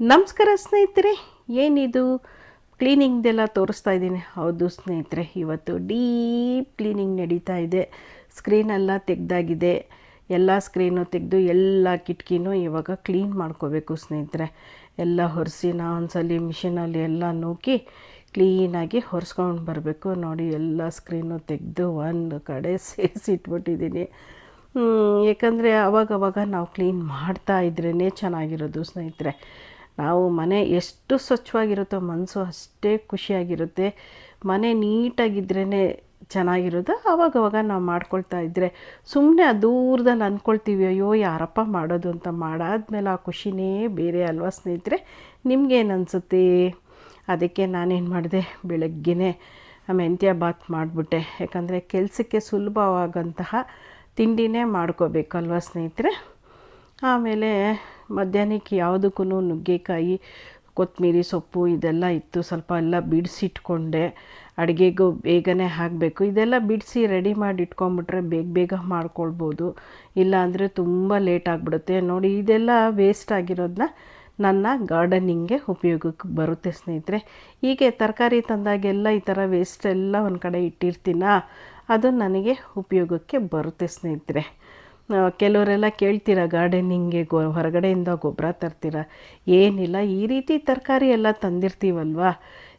ನಮಸ್ಕಾರ ಸ್ನೇಹಿತರೆ, ಏನಿದು? ಕ್ಲೀನಿಂಗ್ದೆಲ್ಲ ತೋರಿಸ್ತಾ ಇದ್ದೀನಿ. ಹೌದು ಸ್ನೇಹಿತರೆ, ಇವತ್ತು ಡೀಪ್ ಕ್ಲೀನಿಂಗ್ ನಡೀತಾ ಇದೆ. ಸ್ಕ್ರೀನೆಲ್ಲ ತೆಗ್ದಾಗಿದೆ. ಎಲ್ಲ ಸ್ಕ್ರೀನು ತೆಗೆದು ಎಲ್ಲ ಕಿಟಕಿನೂ ಇವಾಗ ಕ್ಲೀನ್ ಮಾಡ್ಕೋಬೇಕು ಸ್ನೇಹಿತರೆ. ಎಲ್ಲ ಹೊರಿಸಿ ನಾ ಒಂದ್ಸಲಿ ಮಿಷಿನಲ್ಲಿ ಎಲ್ಲ ನೂಕಿ ಕ್ಲೀನಾಗಿ ಹೊರಿಸ್ಕೊಂಡು ಬರಬೇಕು. ನೋಡಿ, ಎಲ್ಲ ಸ್ಕ್ರೀನು ತೆಗೆದು ಒಂದು ಕಡೆ ಸೇರಿಸಿಟ್ಬಿಟ್ಟಿದ್ದೀನಿ. ಏಕೆಂದರೆ ಅವಾಗವಾಗ ನಾವು ಕ್ಲೀನ್ ಮಾಡ್ತಾ ಇದ್ರೇ ಚೆನ್ನಾಗಿರೋದು ಸ್ನೇಹಿತರೆ. ನಾವು ಮನೆ ಎಷ್ಟು ಸ್ವಚ್ಛವಾಗಿರುತ್ತೋ ಮನಸ್ಸು ಅಷ್ಟೇ ಖುಷಿಯಾಗಿರುತ್ತೆ. ಮನೆ ನೀಟಾಗಿದ್ರೇ ಚೆನ್ನಾಗಿರೋದು. ಅವಾಗವಾಗ ನಾವು ಮಾಡ್ಕೊಳ್ತಾ ಇದ್ದರೆ ಸುಮ್ಮನೆ ದೂರದಲ್ಲಿ ಅಂದ್ಕೊಳ್ತೀವಿ, ಅಯ್ಯೋ, ಯಾರಪ್ಪ ಮಾಡೋದು ಅಂತ ಮಾಡಾದ್ಮೇಲೆ ಆ ಖುಷಿನೇ ಬೇರೆ ಅಲ್ವಾ ಸ್ನೇಹಿತರೆ? ನಿಮಗೇನು ಅನಿಸುತ್ತೆ? ಅದಕ್ಕೆ ನಾನೇನು ಮಾಡಿದೆ? ಬೆಳಗ್ಗೆನೇ ಮೆಂತ್ಯ ಬಾತ್ ಮಾಡಿಬಿಟ್ಟೆ. ಯಾಕಂದರೆ ಕೆಲಸಕ್ಕೆ ಸುಲಭವಾಗಂತಹ ತಿಂಡಿನೇ ಮಾಡ್ಕೋಬೇಕಲ್ವ ಸ್ನೇಹಿತರೆ? ಆಮೇಲೆ ಮಧ್ಯಾಹ್ನಕ್ಕೆ ಯಾವುದಕ್ಕೂ ನುಗ್ಗೆಕಾಯಿ, ಕೊತ್ತಂಬರಿ ಸೊಪ್ಪು ಇದೆಲ್ಲ ಇತ್ತು. ಸ್ವಲ್ಪ ಎಲ್ಲ ಬಿಡಿಸಿಟ್ಕೊಂಡೆ. ಅಡುಗೆಗೂ ಬೇಗನೆ ಹಾಕಬೇಕು ಇದೆಲ್ಲ ಬಿಡಿಸಿ ರೆಡಿ ಮಾಡಿ ಇಟ್ಕೊಂಬಿಟ್ರೆ ಬೇಗ ಬೇಗ ಮಾಡ್ಕೊಳ್ಬೋದು. ಇಲ್ಲಾಂದರೆ ತುಂಬ ಲೇಟ್ ಆಗಿಬಿಡುತ್ತೆ. ನೋಡಿ, ಇದೆಲ್ಲ ವೇಸ್ಟ್ ಆಗಿರೋದನ್ನ ನನ್ನ ಗಾರ್ಡನಿಂಗ್ಗೆ ಉಪಯೋಗಕ್ಕೆ ಬರುತ್ತೆ ಸ್ನೇಹಿತರೆ. ಹೀಗೆ ತರಕಾರಿ ತಂದಾಗೆಲ್ಲ ಈ ಥರ ವೇಸ್ಟ್ ಎಲ್ಲ ಒಂದು ಕಡೆ ಇಟ್ಟಿರ್ತೀನ? ಅದು ನನಗೆ ಉಪಯೋಗಕ್ಕೆ ಬರುತ್ತೆ ಸ್ನೇಹಿತರೆ. ಕೆಲವರೆಲ್ಲ ಕೇಳ್ತೀರ, ಗಾರ್ಡನಿಂಗ್ಗೆ ಗೊ, ಹೊರಗಡೆಯಿಂದ ಗೊಬ್ಬರ ತರ್ತೀರ? ಏನಿಲ್ಲ, ಈ ರೀತಿ ತರಕಾರಿ ಎಲ್ಲ ತಂದಿರ್ತೀವಲ್ವಾ?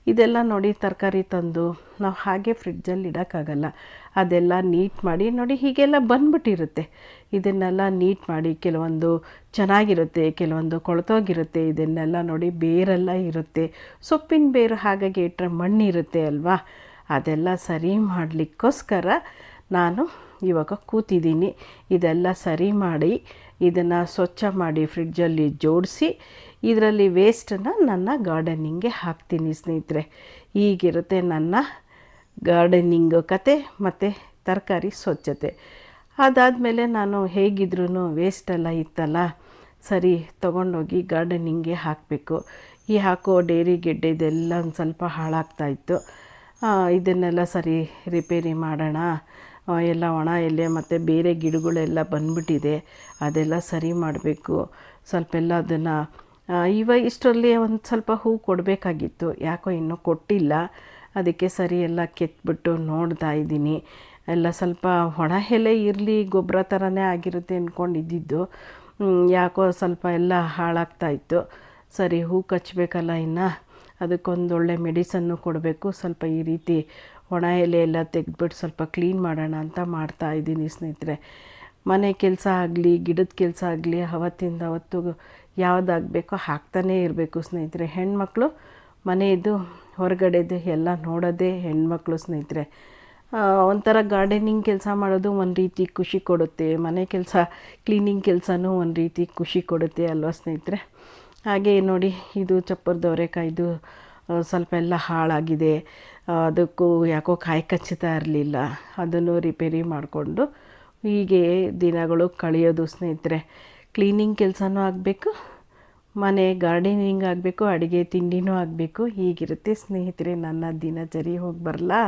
ಇದೆಲ್ಲ ನೋಡಿ ತರಕಾರಿ ತಂದು ನಾವು ಹಾಗೆ ಫ್ರಿಡ್ಜಲ್ಲಿ ಇಡೋಕ್ಕಾಗಲ್ಲ. ಅದೆಲ್ಲ ನೀಟ್ ಮಾಡಿ, ನೋಡಿ ಹೀಗೆಲ್ಲ ಬಂದ್ಬಿಟ್ಟಿರುತ್ತೆ. ಇದನ್ನೆಲ್ಲ ನೀಟ್ ಮಾಡಿ, ಕೆಲವೊಂದು ಚೆನ್ನಾಗಿರುತ್ತೆ, ಕೆಲವೊಂದು ಕೊಳತೋಗಿರುತ್ತೆ, ಇದನ್ನೆಲ್ಲ ನೋಡಿ ಬೇರೆಲ್ಲ ಇರುತ್ತೆ. ಸೊಪ್ಪಿನ ಬೇರು ಹಾಗಾಗಿ ಇಟ್ಟರೆ ಮಣ್ಣಿರುತ್ತೆ ಅಲ್ವಾ? ಅದೆಲ್ಲ ಸರಿ ಮಾಡಲಿಕ್ಕೋಸ್ಕರ ನಾನು ಇವಾಗ ಕೂತಿದ್ದೀನಿ. ಇದೆಲ್ಲ ಸರಿ ಮಾಡಿ ಇದನ್ನು ಸ್ವಚ್ಛ ಮಾಡಿ ಫ್ರಿಡ್ಜಲ್ಲಿ ಜೋಡಿಸಿ ಇದರಲ್ಲಿ ವೇಸ್ಟನ್ನು ನನ್ನ ಗಾರ್ಡನಿಂಗ್ಗೆ ಹಾಕ್ತೀನಿ ಸ್ನೇಹಿತರೆ. ಹೀಗಿರುತ್ತೆ ನನ್ನ ಗಾರ್ಡನಿಂಗ್ ಕತೆ ಮತ್ತು ತರಕಾರಿ ಸ್ವಚ್ಛತೆ. ಅದಾದಮೇಲೆ ನಾನು ಹೇಗಿದ್ರೂ ವೇಸ್ಟೆಲ್ಲ ಇತ್ತಲ್ಲ, ಸರಿ ತೊಗೊಂಡೋಗಿ ಗಾರ್ಡನಿಂಗ್ಗೆ ಹಾಕಬೇಕು. ಈ ಹಾಕೋ ಡೇರಿ ಗೆಡ್ಡೆ ಇದೆಲ್ಲ ಒಂದು ಸ್ವಲ್ಪ ಹಾಳಾಗ್ತಾಯಿತ್ತು ಇದನ್ನೆಲ್ಲ ಸರಿ ರಿಪೇರಿ ಮಾಡೋಣ. ಎಲ್ಲ ಒಣ ಎಲೆ ಮತ್ತು ಬೇರೆ ಗಿಡಗಳೆಲ್ಲ ಬಂದ್ಬಿಟ್ಟಿದೆ. ಅದೆಲ್ಲ ಸರಿ ಮಾಡಬೇಕು. ಸ್ವಲ್ಪ ಎಲ್ಲ ಅದನ್ನು ಇವಾಗ ಇಷ್ಟರಲ್ಲಿ ಒಂದು ಸ್ವಲ್ಪ ಹೂ ಕೊಡಬೇಕಾಗಿತ್ತು. ಯಾಕೋ ಇನ್ನೂ ಕೊಟ್ಟಿಲ್ಲ. ಅದಕ್ಕೆ ಸರಿ ಎಲ್ಲ ಕೆತ್ಬಿಟ್ಟು ನೋಡ್ತಾ ಇದ್ದೀನಿ. ಎಲ್ಲ ಸ್ವಲ್ಪ ಒಣ ಎಲೆ ಇರಲಿ, ಗೊಬ್ಬರ ಥರನೇ ಆಗಿರುತ್ತೆ ಅಂದ್ಕೊಂಡಿದ್ದಿದ್ದು ಯಾಕೋ ಸ್ವಲ್ಪ ಎಲ್ಲ ಹಾಳಾಗ್ತಾಯಿತ್ತು ಸರಿ, ಹೂ ಕಚ್ಚಬೇಕಲ್ಲ ಇನ್ನು. ಅದಕ್ಕೊಂದೊಳ್ಳೆ ಮೆಡಿಸನ್ನು ಕೊಡಬೇಕು. ಸ್ವಲ್ಪ ಈ ರೀತಿ ಒಣ ಎಲೆ ಎಲ್ಲ ತೆಗೆದ್ಬಿಟ್ಟು ಸ್ವಲ್ಪ ಕ್ಲೀನ್ ಮಾಡೋಣ ಅಂತ ಮಾಡ್ತಾ ಇದ್ದೀನಿ ಸ್ನೇಹಿತರೆ. ಮನೆ ಕೆಲಸ ಆಗಲಿ, ಗಿಡದ ಕೆಲಸ ಆಗಲಿ, ಅವತ್ತಿಂದ ಅವತ್ತು ಯಾವುದಾಗಬೇಕೋ ಹಾಕ್ತಾನೇ ಇರಬೇಕು ಸ್ನೇಹಿತರೆ. ಹೆಣ್ಮಕ್ಳು ಮನೆಯದು ಹೊರಗಡೆದು ಎಲ್ಲ ನೋಡೋದೇ ಹೆಣ್ಮಕ್ಳು ಸ್ನೇಹಿತರೆ. ಒಂಥರ ಗಾರ್ಡನಿಂಗ್ ಕೆಲಸ ಮಾಡೋದು ಒಂದು ರೀತಿ ಖುಷಿ ಕೊಡುತ್ತೆ. ಮನೆ ಕೆಲಸ ಕ್ಲೀನಿಂಗ್ ಕೆಲಸನೂ ಒಂದು ರೀತಿ ಖುಷಿ ಕೊಡುತ್ತೆ ಅಲ್ವಾ ಸ್ನೇಹಿತರೆ? ಹಾಗೆ ನೋಡಿ, ಇದು ಚಪ್ಪರದವರೆಕಾಯ್ದು ಸ್ವಲ್ಪ ಎಲ್ಲ ಹಾಳಾಗಿದೆ. ಅದಕ್ಕೂ ಯಾಕೋ ಕಾಯಿ ಕಚ್ಚುತ್ತಾ ಇರಲಿಲ್ಲ. ಅದನ್ನು ರಿಪೇರಿ ಮಾಡಿಕೊಂಡು ಹೀಗೆ ದಿನಗಳು ಕಳೆಯೋದು ಸ್ನೇಹಿತರೆ. ಕ್ಲೀನಿಂಗ್ ಕೆಲಸನೂ ಆಗಬೇಕು, ಮನೆ ಗಾರ್ಡನಿಂಗ್ ಆಗಬೇಕು, ಅಡುಗೆ ತಿಂಡಿನೂ ಆಗಬೇಕು. ಹೀಗಿರುತ್ತೆ ಸ್ನೇಹಿತರೆ, ನನ್ನ ದಿನಚರಿ ಹೋಗಿ ಬರಲಾ?